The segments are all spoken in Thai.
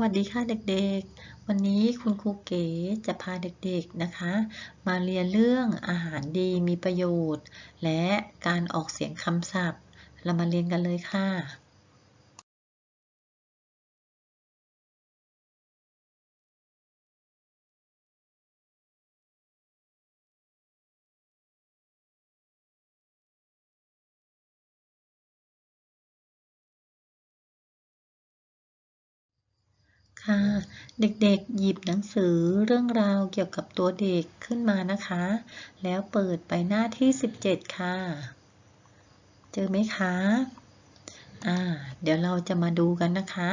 วัสดีค่ะเด็กๆ วันนี้คุณครูเก๋จะพาเด็กๆนะคะ มาเรียนเรื่องอาหารดีมีประโยชน์ และการออกเสียงคำศัพท์ เรามาเรียนกันเลยค่ะ ค่ะ เด็กๆ หยิบหนังสือเรื่องราวเกี่ยวกับตัวเด็กขึ้นมานะคะ แล้วเปิดไปหน้าที่ 17 ค่ะ เจอไหมคะอ่าเดี๋ยวเราจะมาดูกันนะคะ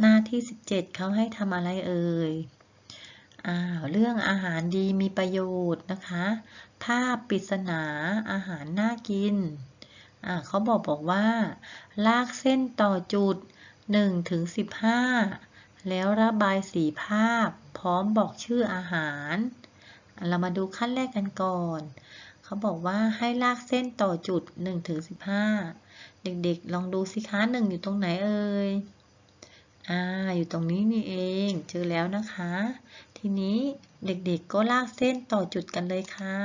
หน้าที่ 17เขาให้ทำอะไรเอ่ยอ่าเรื่องอาหารดีมีประโยชน์นะคะ ภาพปริศนาอาหารน่ากินอ่าเขาบอกบอกว่า ลากเส้นต่อจุด1ถึง15 แล้วระบายสีภาพ พร้อมบอกชื่ออาหาร เรามาดูขั้นแรกกันก่อน เขาบอกว่าให้ลากเส้นต่อจุด1ถึง15 เด็กๆ ลองดูสิคะ1อยู่ตรงไหนเอ่ย อ่า อยู่ตรงนี้นี่เอง เจอแล้วนะคะ ทีนี้เด็กๆ ก็ลากเส้นต่อจุดกันเลยค่ะ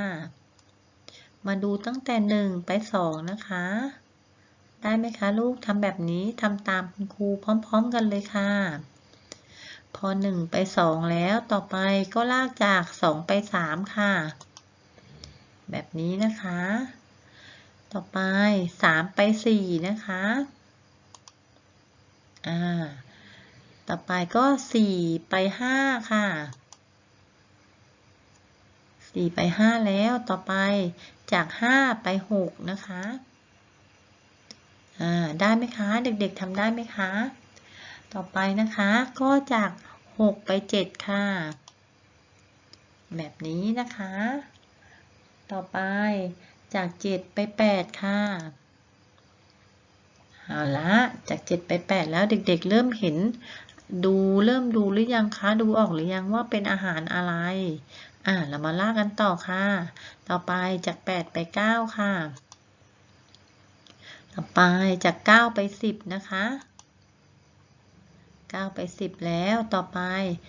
มาดูตั้งแต่ 1 ไป 2 นะคะได้ไหมคะ ลูกทำแบบนี้ทำตามคุณครูพร้อม ๆ กันเลยค่ะ พอ 1 ไป 2 แล้วต่อไปก็ลากจาก 2 ไป 3 ค่ะ แบบนี้นะคะ ต่อไป 3 ไป 4 นะคะ อ่า ต่อไปก็ 4 ไป 5 ค่ะ 4 ไป 5 แล้วต่อไปจาก 5 ไป 6 นะคะ อ่า ได้ไหมคะ เด็กๆทำได้ไหมคะ ต่อไปนะคะ ก็จาก 6 ไป 7 ค่ะ แบบนี้นะคะ ต่อไปจาก 7 ไป 8 ค่ะเอาละจาก 7 ไป 8 แล้วเด็กๆ เริ่มเห็นดูเริ่มดูหรือยังคะ ดูออกหรือยังว่าเป็นอาหารอะไร อ่าเรามาลากกันต่อค่ะ ต่อไปจาก 8 ไป 9 ค่ะ ต่อไปจาก 9 ไป 10 นะคะ 9 ไป 10 แล้วต่อไป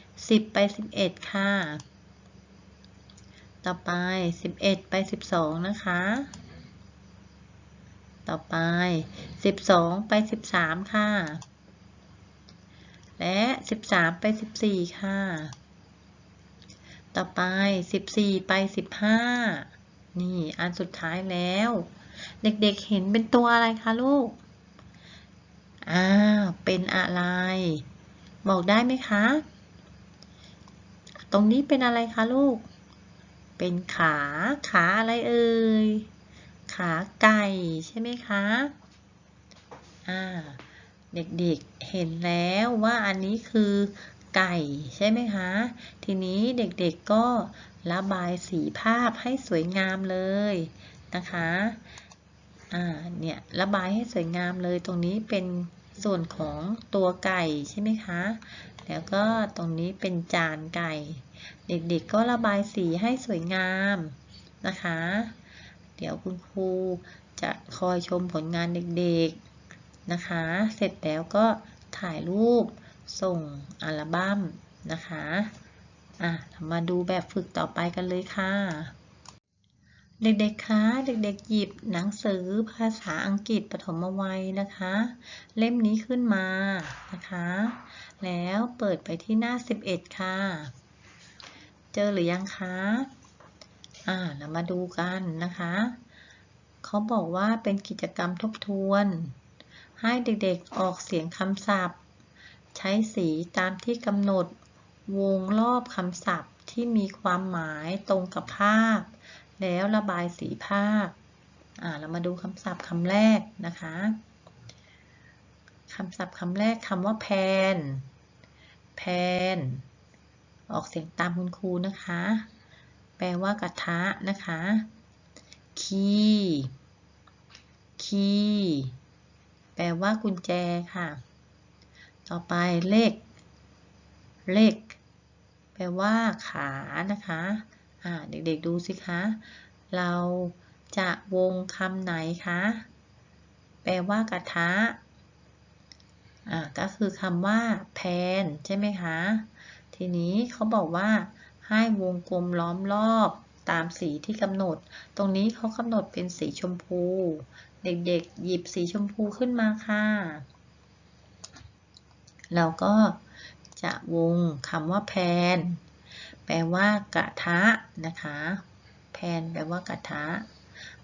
10 ไป 11 ค่ะ ต่อไป 11 ไป 12 นะคะ ต่อไป 12 ไป 13 ค่ะ และ 13 ไป 14 ค่ะ ต่อไป 14 ไป 15 นี่ อันสุดท้ายแล้ว เด็กๆเห็นเป็นตัวอะไรคะลูกอ่าเป็นอะไร บอกได้ไหมคะ ตรงนี้เป็นอะไรคะลูก เป็นขา ขาอะไรเอ่ย ขาไก่ใช่ไหมคะ อ่า เด็กๆเห็นแล้วว่าอันนี้คือไก่ใช่ไหมคะ ทีนี้เด็กๆก็ระบายสีภาพให้สวยงามเลยนะคะ อ่า เนี่ย ระบายให้สวยงามเลย ตรงนี้เป็น ส่วนของตัวไก่ใช่ไหมคะ แล้วก็ตรงนี้เป็นจานไก่ เด็กๆก็ระบายสีให้สวยงามนะคะ เดี๋ยวคุณครูจะคอยชมผลงานเด็กๆนะคะ เสร็จแล้วก็ถ่ายรูปส่งอัลบั้มนะคะ อะ มาดูแบบฝึกต่อไปกันเลยค่ะ เด็กๆ คะ เด็กๆ หยิบหนังสือภาษาอังกฤษปฐมวัยนะคะ เล่มนี้ขึ้นมานะคะ แล้วเปิดไปที่หน้า 11 ค่ะ เจอหรือยังคะ อ่า เรามาดูกันนะคะ เขาบอกว่าเป็นกิจกรรมทบทวน ให้เด็กๆ ออกเสียงคำศัพท์ ใช้สีตามที่กำหนดวงรอบคำศัพท์ที่มีความหมายตรงกับภาพ แล้วระบายสีภาพอ่าเรามาดูคำศัพท์คำแรกนะคะคำศัพท์คำแรกคำว่าแพนแพนออกเสียงตามคุณครูนะคะ แปลว่ากระทะนะคะ คีคีแปลว่ากุญแจค่ะ ต่อไปเลขเลขแปลว่าขานะคะ เด็กๆดูสิคะ เราจะวงคำไหนคะ แปลว่ากระทะอ่าก็คือคำว่าแพนใช่ไหมคะ ทีนี้เขาบอกว่าให้วงกลมล้อมรอบตามสีที่กำหนด ตรงนี้เขากำหนดเป็นสีชมพู เด็กๆ หยิบสีชมพูขึ้นมาค่ะ เราก็จะวงคำว่าแพน แปลว่ากระทะนะคะแพนแปลว่ากระทะ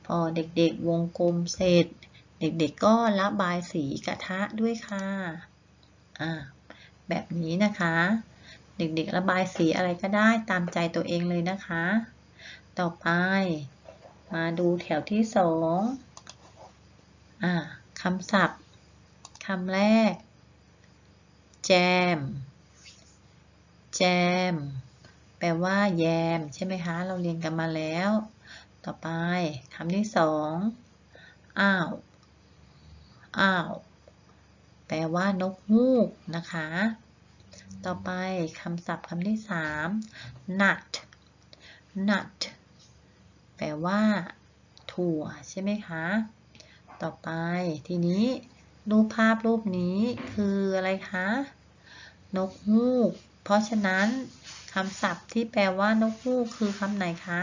พอเด็กๆวงกลมเสร็จ เด็กๆก็ระบายสีกระทะด้วยค่ะอ่าแบบนี้นะคะ เด็กๆระบายสีอะไรก็ได้ตามใจตัวเองเลยนะคะ ต่อไป มาดูแถวที่สองอ่าคำศัพท์คำแรก แจม แจม แปลว่า แยม ใช่ไหมคะ เราเรียนกันมาแล้ว ต่อไปคำที่สองอ้าว อ้าว แปลว่านกฮูกนะคะ ต่อไปคำศัพท์คำที่สาม nut nut แปลว่า ถั่ว ใช่ไหมคะ ต่อไปทีนี้รูปภาพรูปนี้คืออะไรคะ นกฮูก เพราะฉะนั้น คำศัพท์ที่แปลว่านกฮูกคือคำไหนคะ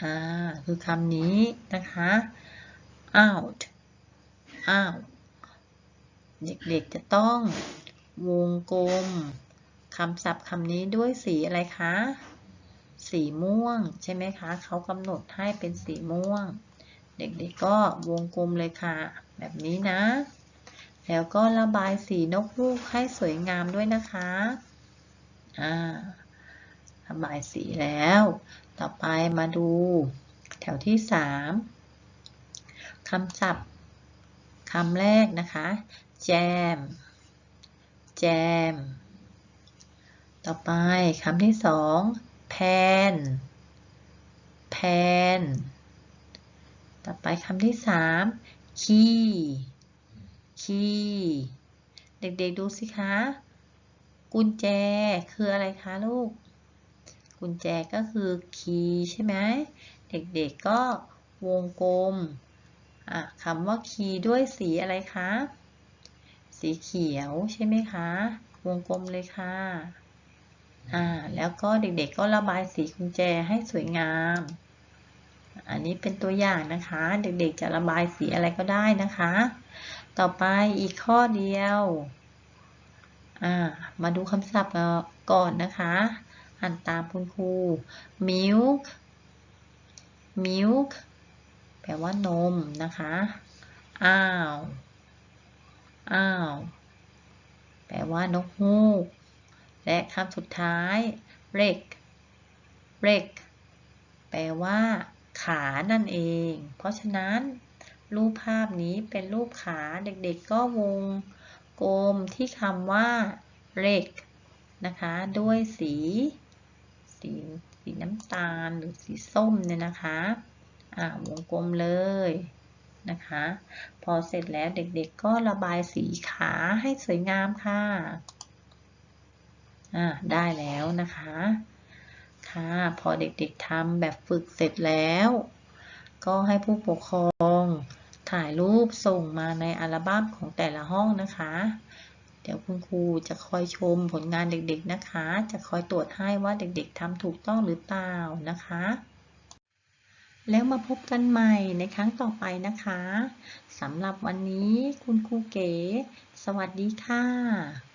อ่า คือคำนี้นะคะ out out เด็กๆจะต้องวงกลมคำศัพท์คำนี้ด้วยสีอะไรคะ สีม่วงใช่ไหมคะ เขากำหนดให้เป็นสีม่วง เด็กๆก็วงกลมเลยค่ะ แบบนี้นะ แล้วก็ระบายสีนกฮูกให้สวยงามด้วยนะคะ อ่าระบายสีแล้ว ต่อไปมาดูแถวที่สามคำศัพท์คำแรกนะคะ แจม แจม ต่อไปคำที่สองแพน แพน ต่อไปคำที่สามคี คี เด็กๆดูสิคะ กุญแจคืออะไรคะลูก กุญแจก็คือคีย์ใช่ไหมเด็กๆก็วงกลมคำว่าคีย์ด้วยสีอะไรคะ สีเขียวใช่ไหมคะ วงกลมเลยค่ะอ่าแล้วก็เด็กๆก็ระบายสีกุญแจให้สวยงาม อันนี้เป็นตัวอย่างนะคะ เด็กๆจะระบายสีอะไรก็ได้นะคะ ต่อไปอีกข้อเดียว อ่า มาดูคำศัพท์ก่อนนะคะ อ่านตามคุณครู milk milk แปลว่านมนะคะ อ้าว อ้าว แปลว่านกฮูก และคำสุดท้าย rake rake แปลว่าขานั่นเอง เพราะฉะนั้น รูปภาพนี้เป็นรูปขาเด็กๆก็วง กลมที่คำว่า rake นะคะ ด้วยสี สีสีน้ำตาลหรือสีส้มเนี่ยนะคะอ่าวงกลมเลยนะคะ พอเสร็จแล้วเด็กๆก็ระบายสีขาให้สวยงามค่ะอ่าได้แล้วนะคะ ค่ะ พอเด็กๆทำแบบฝึกเสร็จแล้ว ก็ให้ผู้ปกครอง ถ่ายรูปส่งมาในอัลบั้มของแต่ละห้องนะคะ เดี๋ยวคุณครูจะคอยชมผลงานเด็กๆนะคะ จะคอยตรวจให้ว่าเด็กๆทำถูกต้องหรือเปล่านะคะ แล้วมาพบกันใหม่ในครั้งต่อไปนะคะสำหรับวันนี้คุณครูเก๋ สวัสดีค่ะ